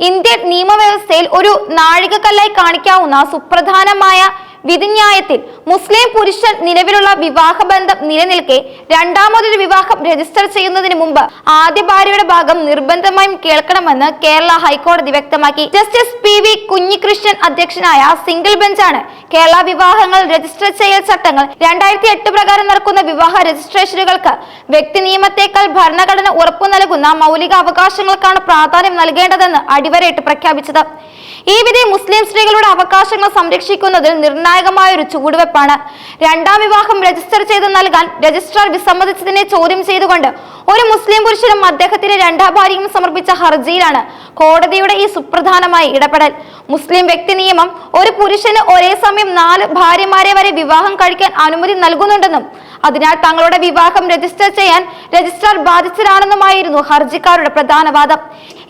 Indian നിയമവ്യവസ്ഥയിൽ ഒരു നാഴികക്കല്ലായി കാണിക്കാവുന്ന സുപ്രധാനമായ വിധിന്യായത്തിൽ മുസ്ലിം പുരുഷൻ നിലവിലുള്ള വിവാഹബന്ധം നിലനിൽക്കെ രണ്ടാമതൊരു വിവാഹം രജിസ്റ്റർ ചെയ്യുന്നതിന് മുമ്പ് ആദ്യ ഭാര്യയുടെ ഭാഗം നിർബന്ധമായും കേൾക്കണമെന്ന് കേരള ഹൈക്കോടതി വ്യക്തമാക്കി. ജസ്റ്റിസ് പി വി കുഞ്ഞികൃഷ്ണൻ അധ്യക്ഷനായ സിംഗിൾ ബെഞ്ചാണ് കേരള വിവാഹങ്ങൾ രജിസ്റ്റർ ചെയ്യൽ ചട്ടങ്ങൾ രണ്ടായിരത്തി എട്ട് പ്രകാരം നടക്കുന്ന വിവാഹ രജിസ്ട്രേഷനുകൾക്ക് വ്യക്തി നിയമത്തെക്കാൾ ഭരണഘടന ഉറപ്പു നൽകുന്ന മൗലിക അവകാശങ്ങൾക്കാണ് പ്രാധാന്യം നൽകേണ്ടതെന്ന് അടിവരയിട്ട് പ്രഖ്യാപിച്ചത്. ഈ വിധി മുസ്ലിം സ്ത്രീകളുടെ അവകാശങ്ങൾ സംരക്ഷിക്കുന്നതിൽ നിർണായകമായ ഒരു ചുവടുവെപ്പാണ്. രണ്ടാം വിവാഹം രജിസ്റ്റർ ചെയ്ത് നൽകാൻ രജിസ്ട്രാർ വിസമ്മതിച്ചതിനെ ചോദ്യം ചെയ്തുകൊണ്ട് ഒരു മുസ്ലിം പുരുഷനും അദ്ദേഹത്തിന്റെ രണ്ടാം ഭാര്യയും സമർപ്പിച്ച ഹർജിയിലാണ് കോടതിയുടെ ഈ സുപ്രധാനമായ ഇടപെടൽ. മുസ്ലിം വ്യക്തി നിയമം ഒരു പുരുഷന് ഒരേ സമയം നാല് ഭാര്യമാരെ വരെ വിവാഹം കഴിക്കാൻ അനുമതി നൽകുന്നുണ്ടെന്നും അതിനാൽ തങ്ങളുടെ വിവാഹം രജിസ്റ്റർ ചെയ്യാൻ രജിസ്ട്രാർ ബാധിച്ചതാണെന്നുമായിരുന്നു ഹർജിക്കാരുടെ പ്രധാന വാദം.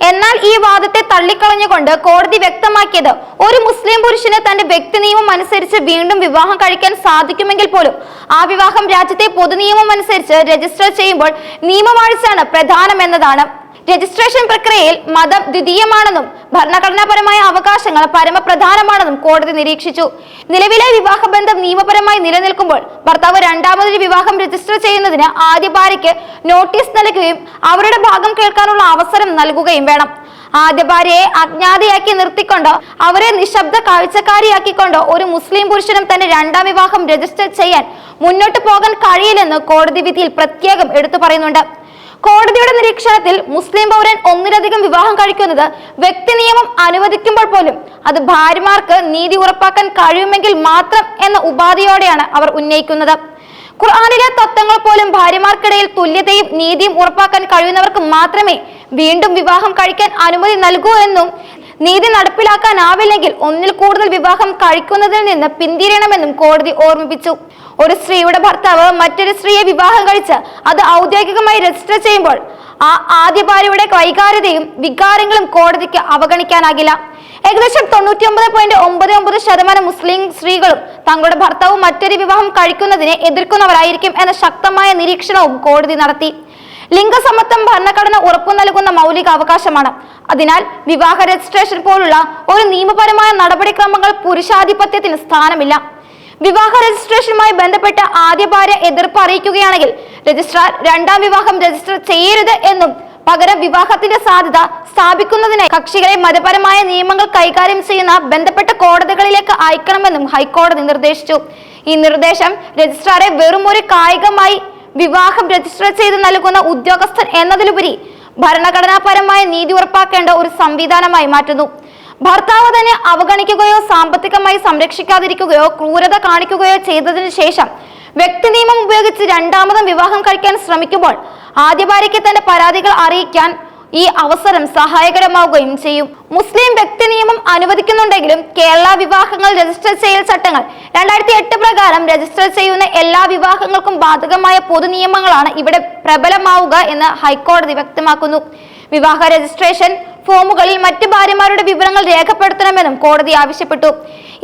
എന്നാൽ ഈ വാദത്തെ തള്ളിക്കളഞ്ഞുകൊണ്ട് കോടതി വ്യക്തമാക്കിയത് ഒരു മുസ്ലിം പുരുഷന് തന്റെ വ്യക്തി നിയമം അനുസരിച്ച് വീണ്ടും വിവാഹം കഴിക്കാൻ സാധിക്കുമെങ്കിൽ പോലും ആ വിവാഹം രാജ്യത്തെ പൊതുനിയമം അനുസരിച്ച് രജിസ്റ്റർ ചെയ്യുമ്പോൾ നിയമവാഴ്ചയാണ് പ്രധാനമെന്നതാണ് രജിസ്ട്രേഷൻ പ്രക്രിയയിൽ മതം ദ്വിതീയമാണെന്നും ഭരണഘടനാപരമായ അവകാശങ്ങൾ പരമപ്രധാനമാണെന്നും കോടതി നിരീക്ഷിച്ചു. നിലവിലെ വിവാഹബന്ധം നിയമപരമായി നിലനിൽക്കുമ്പോൾ ഭർത്താവ് രണ്ടാമതൊരു വിവാഹം രജിസ്റ്റർ ചെയ്യുന്നതിന് ആദ്യ ഭാര്യയ്ക്ക് നോട്ടീസ് നൽകുകയും അവരുടെ ഭാഗം കേൾക്കാനുള്ള അവസരം നൽകുകയും വേണം. ആദ്യ ഭാര്യയെ അജ്ഞാതയാക്കി നിർത്തിക്കൊണ്ടോ അവരെ നിശബ്ദ കാഴ്ചക്കാരിയാക്കിക്കൊണ്ടോ ഒരു മുസ്ലിം പുരുഷനും തന്റെ രണ്ടാം വിവാഹം രജിസ്റ്റർ ചെയ്യാൻ മുന്നോട്ട് പോകാൻ കഴിയില്ലെന്ന് കോടതി വിധിയിൽ പ്രത്യേകം എടുത്തു പറയുന്നുണ്ട്. കോടതിയുടെ നിരീക്ഷണത്തിൽ മുസ്ലിം പൗരൻ ഒന്നിലധികം വിവാഹം കഴിക്കുന്നത് വ്യക്തി നിയമം അനുവദിക്കുമ്പോൾ പോലും അത് ഭാര്യമാർക്ക് നീതി ഉറപ്പാക്കാൻ കഴിയുമെങ്കിൽ മാത്രം എന്ന ഉപാധിയോടെയാണ് അവർ ഉന്നയിക്കുന്നത്. ഖുർആാനിലെ തത്വങ്ങൾ പോലും ഭാര്യമാർക്കിടയിൽ തുല്യതയും നീതിയും ഉറപ്പാക്കാൻ കഴിയുന്നവർക്ക് മാത്രമേ വീണ്ടും വിവാഹം കഴിക്കാൻ അനുമതി നൽകൂ എന്നും നീതി നടപ്പിലാക്കാനാവില്ലെങ്കിൽ ഒന്നിൽ കൂടുതൽ വിവാഹം കഴിക്കുന്നതിൽ നിന്ന് പിന്തിരിയണമെന്നും കോടതി ഓർമ്മിപ്പിച്ചു. ഒരു സ്ത്രീയുടെ ഭർത്താവ് മറ്റൊരു സ്ത്രീയെ വിവാഹം കഴിച്ച് അത് ഔദ്യോഗികമായി രജിസ്റ്റർ ചെയ്യുമ്പോൾ ആ ആദ്യ ഭാര്യയുടെ വൈകാരിതയും വികാരങ്ങളും കോടതിക്ക് അവഗണിക്കാനാകില്ല. ഏകദേശം തൊണ്ണൂറ്റി ഒമ്പത് പോയിന്റ് ഒമ്പത് ഒമ്പത് ശതമാനം മുസ്ലിം സ്ത്രീകളും തങ്ങളുടെ ഭർത്താവ് മറ്റൊരു വിവാഹം കഴിക്കുന്നതിനെ എതിർക്കുന്നവരായിരിക്കും എന്ന ശക്തമായ നിരീക്ഷണവും കോടതി നടത്തി. ലിംഗസമത്വം ഭരണഘടന ഉറപ്പു നൽകുന്ന മൗലിക അവകാശമാണ് അതിനാൽ വിവാഹ രജിസ്ട്രേഷൻ പോലുള്ള ഒരു നിയമപരമായ നടപടിക്രമങ്ങൾ പുരുഷാധിപത്യത്തിന് സ്ഥാനമില്ല. വിവാഹ രജിസ്ട്രേഷനുമായി ബന്ധപ്പെട്ട ആദ്യ ഭാര്യ എതിർപ്പ് അറിയിക്കുകയാണെങ്കിൽ രജിസ്ട്രാർ രണ്ടാം വിവാഹം രജിസ്റ്റർ ചെയ്യരുത് എന്നും പകരം വിവാഹത്തിന്റെ സാധ്യത സ്ഥാപിക്കുന്നതിനായി കക്ഷികളെ മതപരമായ നിയമങ്ങൾ കൈകാര്യം ചെയ്യുന്ന ബന്ധപ്പെട്ട കോടതികളിലേക്ക് അയക്കണമെന്നും ഹൈക്കോടതി നിർദ്ദേശിച്ചു. ഈ നിർദ്ദേശം രജിസ്ട്രാറെ വെറും ഒരു കായികമായി വിവാഹം രജിസ്റ്റർ ചെയ്ത് നൽകുന്ന ഉദ്യോഗസ്ഥൻ എന്നതിലുപരി ഭരണഘടനാപരമായ നീതി ഉറപ്പാക്കേണ്ട ഒരു സംവിധാനമായി മാറ്റുന്നു. ഭർത്താവ് തന്നെ അവഗണിക്കുകയോ സാമ്പത്തികമായി സംരക്ഷിക്കാതിരിക്കുകയോ ക്രൂരത കാണിക്കുകയോ ചെയ്തതിനു ശേഷം വ്യക്തി നിയമം ഉപയോഗിച്ച് രണ്ടാമതും വിവാഹം കഴിക്കാൻ ശ്രമിക്കുമ്പോൾ ആദ്യ ഭാര്യയ്ക്ക് തന്റെ പരാതികൾ അറിയിക്കാൻ ഈ അവസരം സഹായകരമാവുകയും ചെയ്യും. മുസ്ലിം വ്യക്തി നിയമം അനുവദിക്കുന്നുണ്ടെങ്കിലും കേരള വിവാഹങ്ങൾ രജിസ്റ്റർ ചെയ്യൽ ചട്ടങ്ങൾ രണ്ടായിരത്തി എട്ട് പ്രകാരം രജിസ്റ്റർ ചെയ്യുന്ന എല്ലാ വിവാഹങ്ങൾക്കും ബാധകമായ പൊതു നിയമങ്ങളാണ് ഇവിടെ പ്രബലമാവുക എന്ന് ഹൈക്കോടതി വ്യക്തമാക്കുന്നു. വിവാഹ രജിസ്ട്രേഷൻ ഫോമുകളിൽ മറ്റ് ഭാര്യമാരുടെ വിവരങ്ങൾ രേഖപ്പെടുത്തണമെന്നും കോടതി ആവശ്യപ്പെട്ടു.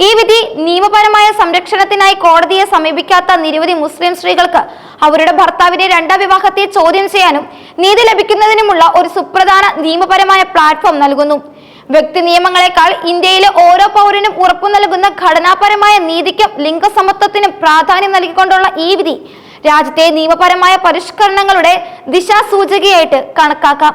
ഈ വിധി നിയമപരമായ സംരക്ഷണത്തിനായി കോടതിയെ സമീപിക്കാത്ത നിരവധി മുസ്ലിം സ്ത്രീകൾക്ക് അവരുടെ ഭർത്താവിന്റെ രണ്ടാം വിവാഹത്തെ ചോദ്യം ചെയ്യാനും നീതി ലഭിക്കുന്നതിനുമുള്ള ഒരു സുപ്രധാന നിയമപരമായ പ്ലാറ്റ്ഫോം നൽകുന്നു. വ്യക്തി നിയമങ്ങളെക്കാൾ ഇന്ത്യയിലെ ഓരോ പൗരനും ഉറപ്പു നൽകുന്ന ഘടനാപരമായ നീതിക്കും ലിംഗസമത്വത്തിനും പ്രാധാന്യം നൽകിക്കൊണ്ടുള്ള ഈ വിധി രാജ്യത്തെ നിയമപരമായ പരിഷ്കരണങ്ങളുടെ ദിശാസൂചികയായിട്ട് കണക്കാക്കാം.